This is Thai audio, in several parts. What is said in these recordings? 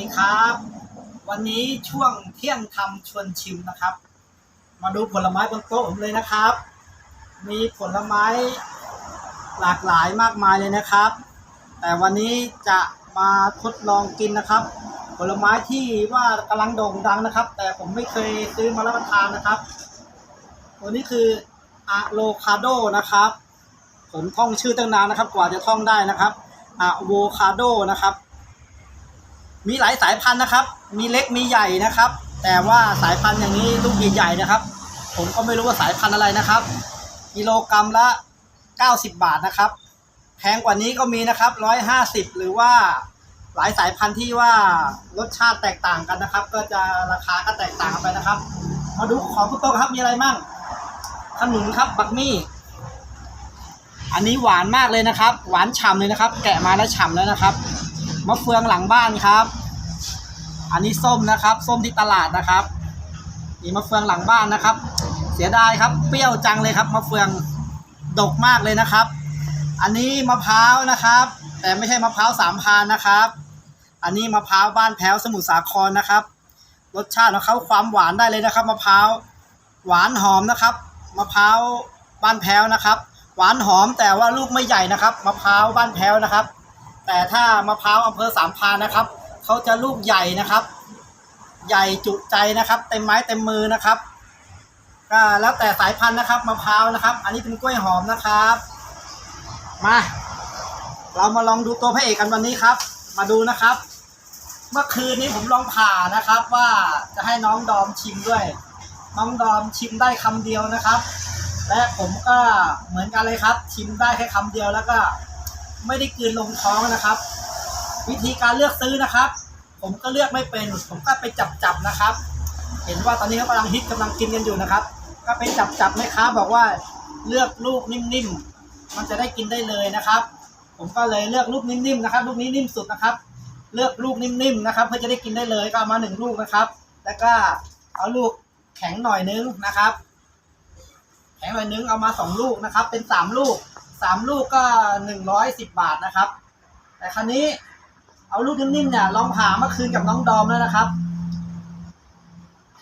ดีครับ วันนี้ช่วงเที่ยงทำชวนชิมนะครับ มาดูผลไม้บนโต๊ะผมเลยนะครับ มีผลไม้หลากหลายมากมายเลยนะครับ แต่วันนี้จะมาทดลองกินนะครับ ผลไม้ที่ว่ากำลังโด่งดังนะครับ แต่ผมไม่เคยซื้อมารับประทานนะครับ ตัวนี้คืออะโลคาโดนะครับ ผมท่องชื่อตั้งนานนะครับ กว่าจะท่องได้นะครับอะโวคาโดนะครับ มีหลายสายพันธุ์นะครับ มีเล็กมีใหญ่นะครับ แต่ว่าสายพันธุ์อย่างนี้ลูกใหญ่ๆนะครับ ผมก็ไม่รู้ว่าสายพันธุ์อะไรนะครับ กิโลกรัมละ 90 บาทนะครับ แพงกว่านี้ก็มีนะครับ 150 หรือว่าหลายสายพันธุ์ที่ว่ารสชาติแตกต่างกันนะครับ ก็จะราคาก็แตกต่างกันไปนะครับ มาดูของคุณโต๊ะครับมีอะไรมั่งขนุนครับบักมี่ อันนี้หวานมากเลยนะครับ หวานฉ่ำเลยนะครับ แกะมาแล้วฉ่ำแล้วนะครับ มะเฟืองหลังบ้านครับ อันนี้ส้มนะครับ ส้มที่ตลาดนะครับนี่มะเฟืองหลังบ้านนะครับ เสียดายครับ เปรี้ยวจังเลยครับมะเฟืองดกมากเลยนะครับ อันนี้มะพร้าวนะครับ แต่ไม่ใช่มะพร้าวสามพานนะครับ อันนี้มะพร้าวบ้านแพ้วสมุทรสาครนะครับ รสชาติของเขาความหวานได้เลยนะครับมะพร้าวหวานหอมนะครับมะพร้าวบ้านแพ้วนะครับ หวานหอมแต่ว่าลูกไม่ใหญ่นะครับมะพร้าวบ้านแพ้วนะครับ แต่ถ้ามะพร้าวอำเภอสามพานนะครับเขาจะลูกใหญ่นะครับ ใหญ่จุใจนะครับ เต็มไม้เต็มมือนะครับก็แล้วแต่สายพันธุ์นะครับมะพร้าวนะครับ อันนี้เป็นกล้วยหอมนะครับ มา เรามาลองดูตัวพระเอกกันวันนี้ครับ มาดูนะครับ เมื่อคืนนี้ผมลองผ่านะครับ ว่าจะให้น้องดอมชิมด้วย น้องดอมชิมได้คำเดียวนะครับ และผมก็เหมือนกันเลยครับ ชิมได้แค่คำเดียวแล้วก็ ไม่ได้กลืนลงท้องนะครับ วิธีการเลือกซื้อนะครับ ผมก็เลือกไม่เป็น ผมก็ไปจับจับนะครับ เห็นว่าตอนนี้เขากำลังฮิตกำลังกินกันอยู่นะครับ ก็ไปจับจับแม่ค้าบอกว่าเลือกลูกนิ่มๆ มันจะได้กินได้เลยนะครับ ผมก็เลยเลือกลูกนิ่มๆนะครับ ลูกนี้นิ่มสุดนะครับ เลือกลูกนิ่มๆนะครับ เพื่อจะได้กินได้เลยก็เอามาหนึ่งลูกนะครับ แล้วก็เอาลูกแข็งหน่อยนึงนะครับ แข็งหน่อยนึงเอามาสองลูกนะครับ เป็นสามลูก สามลูกก็หนึ่งร้อยสิบบาทนะครับ แต่ครั้นี้เอาลูกนิ่มๆเนี่ยลองผ่าเมื่อคืนกับน้องดอมแล้วนะครับ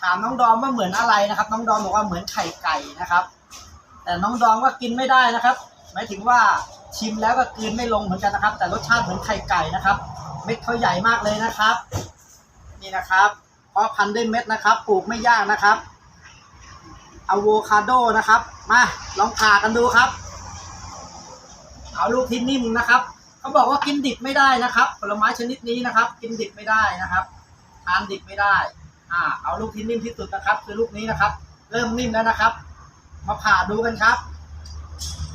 ถามน้องดอมว่าเหมือนอะไรนะครับ น้องดอมบอกว่าเหมือนไข่ไก่นะครับ แต่น้องดอมว่ากินไม่ได้นะครับ หมายถึงว่าชิมแล้วก็กลืนไม่ลงเหมือนกันนะครับ แต่รสชาติเหมือนไข่ไก่นะครับ เม็ดเขาใหญ่มากเลยนะครับ นี่นะครับเพราะพันธุ์ด้วยเม็ดนะครับ ปลูกไม่ยากนะครับอะโวคาโดนะครับ มาลองผ่ากันดูครับ เอาลูกที่นิ่มนะครับเขาบอกว่ากินดิบไม่ได้นะครับ ผลไม้ชนิดนี้นะครับ กินดิบไม่ได้นะครับทานดิบไม่ได้อ่าเอาลูกที่นิ่มที่สุดนะครับ คือลูกนี้นะครับ เริ่มนิ่มแล้วนะครับ มาผ่าดูกันครับ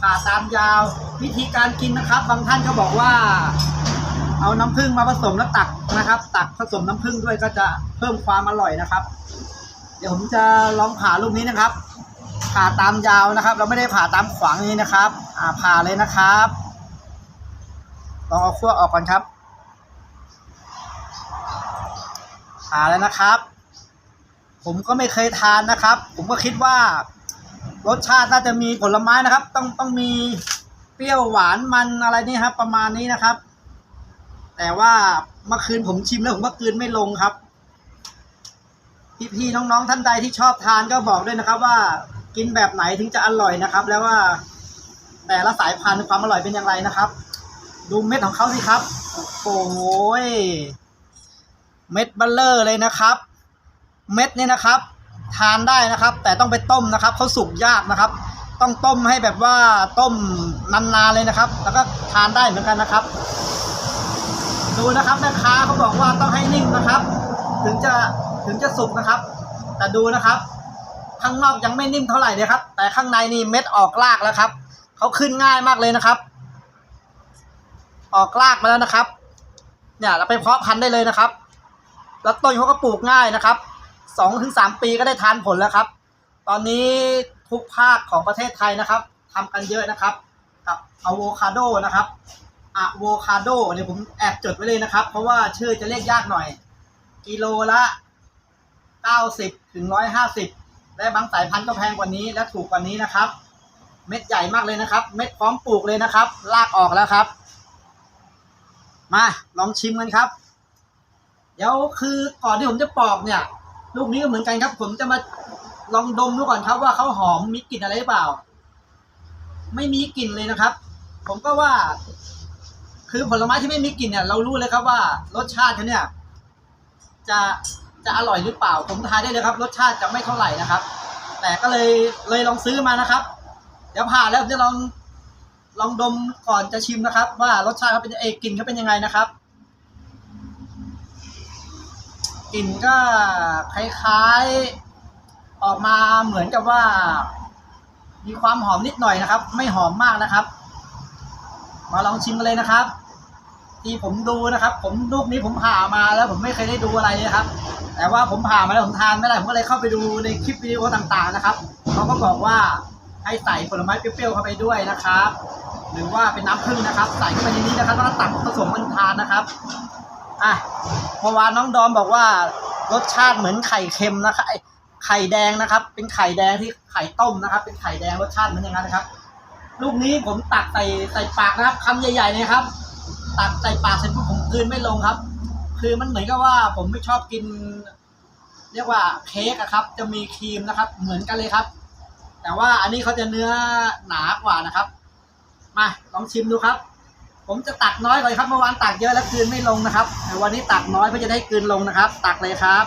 ผ่าตามยาววิธีการกินนะครับ บางท่านก็บอกว่า เอาน้ำผึ้งมาผสมแล้วตักนะครับ ตักผสมน้ำผึ้งด้วยก็จะเพิ่มความอร่อยนะครับ เดี๋ยวผมจะลองผ่าลูกนี้นะครับ ผ่าตามยาวนะครับ เราไม่ได้ผ่าตามขวางนี้นะครับ อ่าผ่าเลยนะครับลองเอาขั้วออกก่อนครับ ผ่าแล้วนะครับ ผมก็ไม่เคยทานนะครับ ผมก็คิดว่ารสชาติน่าจะมีผลไม้นะครับ ต้องต้องมีเปรี้ยวหวานมันอะไรนี่ครับ ประมาณนี้นะครับ แต่ว่าเมื่อคืนผมชิมแล้วผมก็กลืนไม่ลงครับพี่ๆน้องๆท่านใดที่ชอบทานก็บอกด้วยนะครับว่า กินแบบไหนถึงจะอร่อยนะครับ แล้วว่าแต่ละสายพันธุ์ความอร่อยเป็นอย่างไรนะครับ ดูเม็ดของเขาสิครับ โอ้โหยเม็ดเบัลเลอร์เลยนะครับ เม็ดนี่นะครับ ทานได้นะครับ แต่ต้องไปต้มนะครับเขาสุกยากนะครับ ต้องต้มให้แบบว่าต้มนานๆเลยนะครับ แล้วก็ทานได้เหมือนกันนะครับ ดูนะครับแม่ค้าเขาบอกว่าต้องให้นิ่มนะครับ ถึงจะถึงจะสุกนะครับ แต่ดูนะครับ ข้างนอกยังไม่นิ่มเท่าไหร่เลยครับ แต่ข้างในนี่เม็ดออกรากแล้วครับเขาขึ้นง่ายมากเลยนะครับ ออกรากมาแล้วนะครับ เนี่ยเราไปเพาะพันธุ์ได้เลยนะครับ แล้วต้นเขาก็ปลูกง่ายนะครับสองถึงสามปีก็ได้ทานผลแล้วครับ ตอนนี้ทุกภาคของประเทศไทยนะครับทำกันเยอะนะครับ กับอะโวคาโดนะครับอะโวคาโดเดี๋ยผมแอบจดไว้เลยนะครับ เพราะว่าชื่อจะเรียกยากหน่อย กิโลละเก้าสิบถึงร้อยห้าสิบ และบางสายพันธุ์ก็แพงกว่านี้และถูกกว่านี้นะครับ เม็ดใหญ่มากเลยนะครับ เม็ดพร้อมปลูกเลยนะครับ ลากออกแล้วครับ มาลองชิมกันครับ เดี๋ยวคือก่อนที่ผมจะปอกเนี่ย ลูกนี้ก็เหมือนกันครับ ผมจะมาลองดมดูก่อนครับว่าเขาหอมมีกลิ่นอะไรหรือเปล่า ไม่มีกลิ่นเลยนะครับ ผมก็ว่า คือผลไม้ที่ไม่มีกลิ่นเนี่ย เรารู้เลยครับว่ารสชาติเขาเนี่ย จะ จะอร่อยหรือเปล่า ผมทายได้เลยครับ รสชาติจะไม่เท่าไหร่นะครับ แต่ก็เลยเลยลองซื้อมานะครับ เดี๋ยวผ่านแล้วจะลองลองดมก่อนจะชิมนะครับ ว่ารสชาติเขาเป็นเอกลิ่นเขาเป็นยังไงนะครับกลิ่นก็คล้ายๆออกมาเหมือนกับว่า มีความหอมนิดหน่อยนะครับ ไม่หอมมากนะครับ มาลองชิมกันเลยนะครับ ที่ผมดูนะครับ ผมลูกนี้ผมผ่ามาแล้วผมไม่เคยได้ดูอะไรเลยครับ แต่ว่าผมผ่ามาแล้วผมทานไม่ได้ผมก็เลยเข้าไปดูในคลิปวิดีโอต่างๆนะครับเขาก็บอกว่าให้ใส่ผลไม้เปรี้ยวๆเข้าไปด้วยนะครับ หรือว่าเป็นน้ำผึ้งนะครับ ใส่เข้าไปในนี้นะครับแล้วก็ตักผสมกันทานนะครับอะเมื่อวานน้องดอมบอกว่ารสชาติเหมือนไข่เค็มนะครับไอ้ไข่แดงนะครับ เป็นไข่แดงที่ไข่ต้มนะครับ เป็นไข่แดงรสชาติเหมือนอย่างนั้นนะครับ ลูกนี้ผมตักใส่ใส่ปากนะครับคำใหญ่ๆเลยครับ ตักใส่ปากเสร็จปุ๊บผมกลืนไม่ลงครับ คือมันเหมือนกับว่าผมไม่ชอบกิน เรียกว่าเค้กอะครับ จะมีครีมนะครับ เหมือนกันเลยครับ แต่ว่าอันนี้เขาจะเนื้อหนากว่านะครับ มาลองชิมดูครับ ผมจะตักน้อยกว่าครับเมื่อวานตักเยอะแล้วกลืนไม่ลงนะครับแต่วันนี้ตักน้อยเพื่อจะได้กลืนลงนะครับ ตักเลยครับ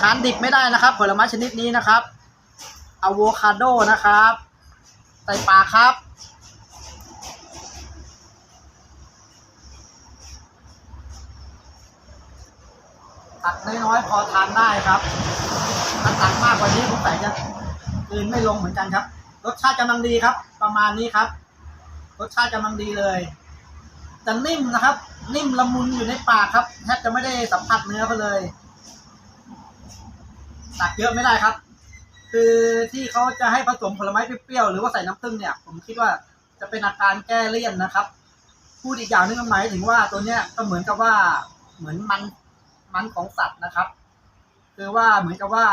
ทานดิบไม่ได้นะครับ ผลไม้ชนิดนี้นะครับอะโวคาโดนะครับใส่ปากครับ ตักน้อยๆพอทานได้ครับถ้าตักมากกว่านี้ผมใส่จะกืนไม่ลงเหมือนกันครับ รสชาติกำลังดีครับ ประมาณนี้ครับ รสชาติกำลังดีเลยจะนิ่มนะครับ นิ่มละมุนอยู่ในปากครับแทบจะไม่ได้สัมผัสเนื้อเขาเลยตักเยอะไม่ได้ครับ คือที่เขาจะให้ผสมผลไม้เปรี้ยวๆหรือว่าใส่น้ำผึ้งเนี่ย ผมคิดว่าจะเป็นอาการแก้เลี่ยนนะครับ พูดอีกอย่างนึงก็หมายถึงว่าตัวเนี้ยก็เหมือนกับว่าเหมือนมัน มันของสัตว์นะครับ คือว่าเหมือนกับว่า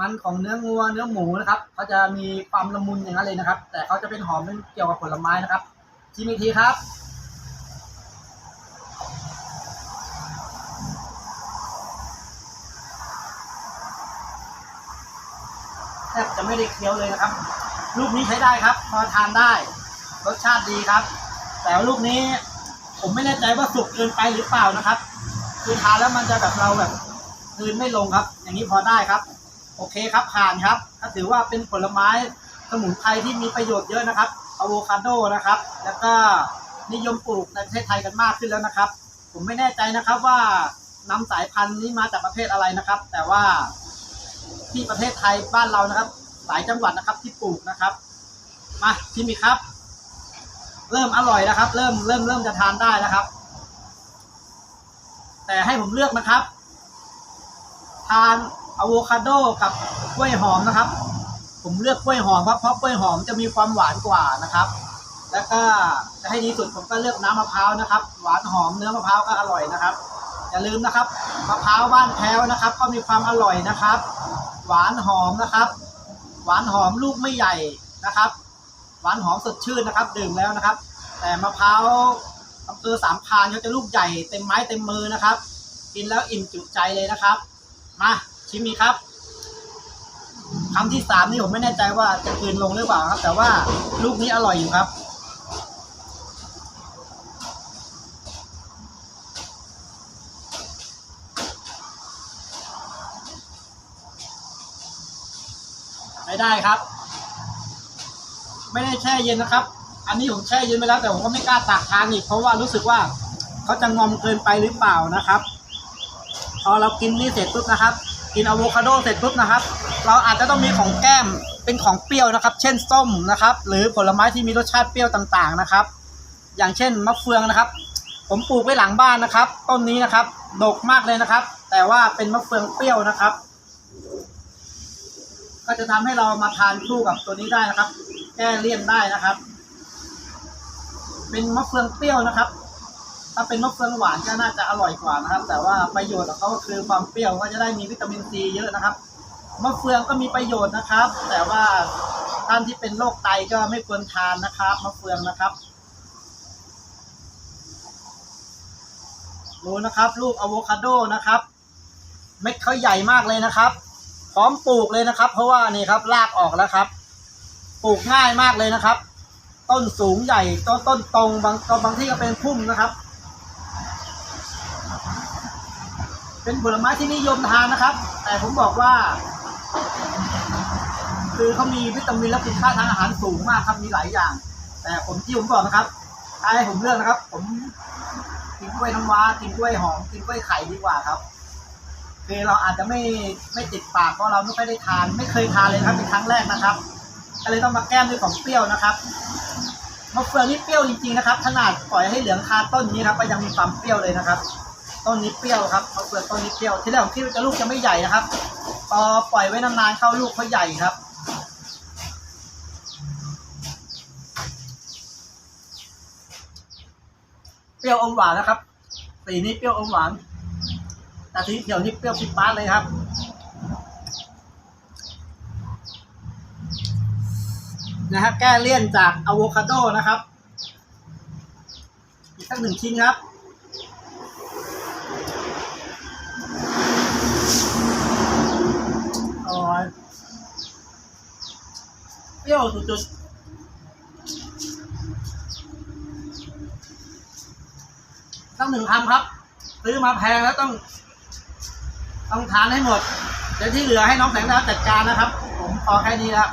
มันของเนื้องัวเนื้อหมูนะครับเขาจะมีความละมุนอย่างนั้นเลยนะครับ แต่เขาจะเป็นหอมเป็นเกี่ยวกับผลไม้นะครับชิมอีกทีครับแทบจะไม่ได้เคี้ยวเลยนะครับ ลูกนี้ใช้ได้ครับ พอทานได้ รสชาติดีครับ แต่ลูกนี้ผมไม่แน่ใจว่าสุกเกินไปหรือเปล่านะครับ คือทานแล้วมันจะแบบเราแบบกลืนไม่ลงครับ อย่างนี้พอได้ครับ โอเคครับผ่านครับ ก็ถือว่าเป็นผลไม้สมุนไพรที่มีประโยชน์เยอะนะครับอะโวคาโดนะครับ แล้วก็นิยมปลูกในประเทศไทยกันมากขึ้นแล้วนะครับ ผมไม่แน่ใจนะครับว่านำสายพันธุ์นี้มาจากประเทศอะไรนะครับ แต่ว่าที่ประเทศไทยบ้านเรานะครับ หลายจังหวัดนะครับที่ปลูกนะครับ มาชิมอีกครับ เริ่มอร่อยแล้วครับ เริ่มเริ่มเริ่มจะทานได้นะครับ แต่ให้ผมเลือกนะครับ ทานอะโวคาโดกับกล้วยหอมนะครับ ผมเลือกกล้วยหอมครับเพราะกล้วยหอมจะมีความหวานกว่านะครับ แล้วก็จะให้ดีสุดผมก็เลือกน้ำมะพร้าวนะครับ หวานหอมเนื้อมะพร้าวก็อร่อยนะครับอย่าลืมนะครับมะพร้าวบ้านแพ้วนะครับ ก็มีความอร่อยนะครับ หวานหอมนะครับ หวานหอมลูกไม่ใหญ่นะครับ หวานหอมสดชื่นนะครับ ดื่มแล้วนะครับ แต่มะพร้าว อำเภอสามพานเขาจะลูกใหญ่เต็มไม้เต็มมือนะครับ กินแล้วอิ่มจุใจเลยนะครับ มาชิมมีครับคำที่สามนี่ผมไม่แน่ใจว่าจะกลืนลงหรือเปล่าครับ แต่ว่าลูกนี้อร่อยอยู่ครับ ไม่ได้ครับ ไม่ได้แช่เย็นนะครับ อันนี้ผมแช่เย็นไปแล้วแต่ผมก็ไม่กล้าตักทานอีกเพราะว่ารู้สึกว่าเขาจะงอมเกินไปหรือเปล่านะครับ พอเรากินนี่เสร็จปุ๊บนะครับ กินอะโวคาโดเสร็จปุ๊บนะครับ เราอาจจะต้องมีของแก้มเป็นของเปรี้ยวนะครับ เช่นส้มนะครับ หรือผลไม้ที่มีรสชาติเปรี้ยวต่างๆนะครับ อย่างเช่นมะเฟืองนะครับ ผมปลูกไว้หลังบ้านนะครับ ต้นนี้นะครับ ดกมากเลยนะครับ แต่ว่าเป็นมะเฟืองเปรี้ยวนะครับ ก็จะทำให้เรามาทานคู่กับตัวนี้ได้นะครับ แก้เลี่ยนได้นะครับ เป็นมะเฟืองเปรี้ยวนะครับ ถ้าเป็นมะเฟืองหวานก็น่าจะอร่อยกว่านะครับ แต่ว่าประโยชน์ของเขาก็คือความเปรี้ยวก็จะได้มีวิตามินซีเยอะนะครับ มะเฟืองก็มีประโยชน์นะครับ แต่ว่าท่านที่เป็นโรคไตก็ไม่ควรทานนะครับ มะเฟืองนะครับดูนะครับลูกอะโวคาโดนะครับ เม็ดเขาใหญ่มากเลยนะครับ พร้อมปลูกเลยนะครับ เพราะว่านี่ครับรากออกแล้วครับ ปลูกง่ายมากเลยนะครับ ต้นสูงใหญ่ต้นต้นตรงบางบางที่ก็เป็นพุ่มนะครับ เป็นผลไม้ที่นิยมทานนะครับ แต่ผมบอกว่า คือเขามีวิตามินและคุณค่าทางอาหารสูงมากครับมีหลายอย่าง แต่ผมที่ผมบอกนะครับถ้าให้ผมเลือกนะครับ ผมกินกล้วยน้ำว้ากินกล้วยหอมกินกล้วยไข่ดีกว่าครับคือเราอาจจะไม่ไม่ติดปากเพราะเราไม่ค่อยได้ทาน ไม่เคยทานเลยครับเป็นครั้งแรกนะครับ ก็เลยต้องมาแก้มด้วยของเปรี้ยวนะครับมะเฟืองนี่เปรี้ยวจริงๆนะครับ ขนาดปล่อยให้เหลืองคาต้นนี้ครับก็ยังมีความเปรี้ยวเลยนะครับต้นนี้เปรี้ยวครับมะเฟืองต้นนี้เปรี้ยวที่แรกผมคิดว่าจะลูกจะไม่ใหญ่นะครับพอปล่อยไว้นานๆเข้าลูกเขาใหญ่ครับเปรี้ยวอมหวานนะครับสีนี้เปรี้ยวอมหวานแต่สีเขียวนี่เปรี้ยวปิดบ้านเลยครับ นะฮะแก้เลี่ยนจากอะโวคาโดนะครับอีกสักหนึ่งชิ้นครับอร่อยเปรี้ยวสุดๆต้องหนึ่งคำครับ ซื้อมาแพงแล้วต้อง ต้องทานให้หมดเดี๋ยวที่เหลือให้น้องแสงดาวจัดการนะครับ ผมพอแค่นี้แล้ว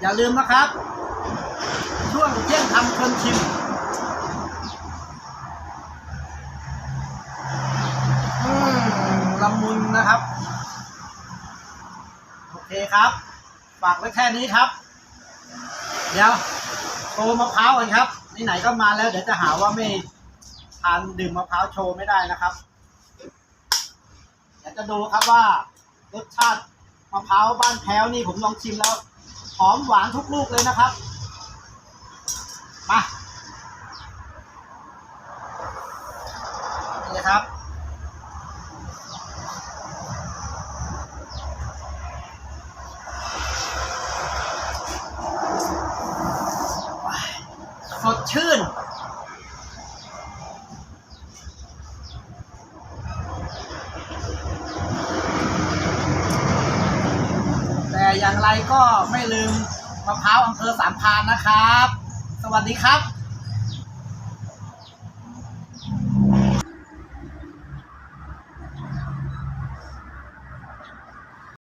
อย่าลืมนะครับ ช่วงเที่ยงทำคนชิมอืมละมุนนะครับ โอเคครับ ฝากไว้แค่นี้ครับ เดี๋ยวโชว์มะพร้าวกันครับไหนๆก็มาแล้ว เดี๋ยวจะหาว่าไม่ทานดื่มมะพร้าวโชว์ไม่ได้นะครับเดี๋ยวจะดูครับว่ารสชาติมะพร้าวบ้านแพ้วนี่ผมลองชิมแล้ว หอมหวานทุกลูกเลยนะครับ มานี่ครับ สดชื่น แต่อย่างไร ก็ไม่ลืมมะพร้าวอำเภอสามพานนะครับ สวัสดีครับ